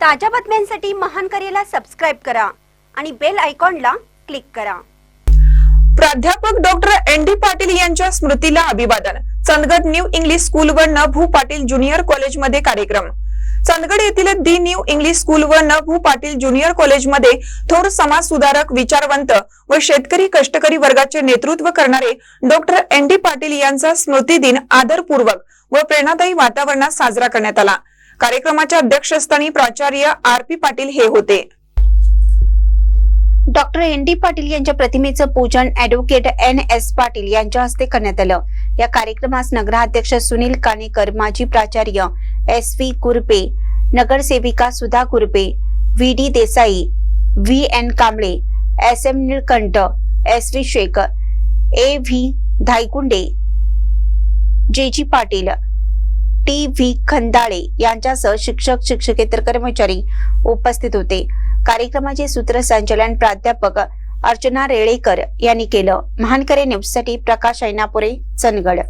ताज्या बातम्यांसाठी महान करेला सबस्क्राईब करा आणि बेल आयकॉनला क्लिक करा. प्राध्यापक डॉक्टर एन डी पाटील यांच्या स्मृतीला अभिवादन. चंदगड न्यू इंग्लिश स्कूल व न भू पाटील ज्युनियर कॉलेजमध्ये कार्यक्रम. चंदगड येथील दी न्यू इंग्लिश स्कूल व न भू पाटील ज्युनियर कॉलेजमध्ये थोर समाज सुधारक विचारवंत व शेतकरी कष्टकरी वर्गाचे नेतृत्व करणारे डॉक्टर एन डी पाटील यांचा स्मृती दिन आदरपूर्वक व प्रेरणादायी वातावरणात साजरा करण्यात आला. कार्यक्रमाच्या अध्यक्षस्थानी प्राचार्य आर पी पाटील हे होते. डॉक्टर एन डी पाटील यांच्या प्रतिमेचं पूजन ऍडव्होकेट एन एस पाटील यांच्या हस्ते करण्यात आलं. या कार्यक्रमास नगराध्यक्ष सुनील कानेकर माजी प्राचार्य एस व्ही कुरपे नगरसेविका Sudha Kurpe V D Desai V N Kamble S M Nilkanth S V Shaikh A V Dhaykunde J G Patil T V Khandale यांच्यासह शिक्षक शिक्षकेतर कर्मचारी उपस्थित होते. कार्यक्रमाचे सूत्रसंचालन प्राध्यापक अर्चना रेळेकर यांनी केलं. महानकरे न्यूजसाठी प्रकाश ऐनापुरे चंदगड.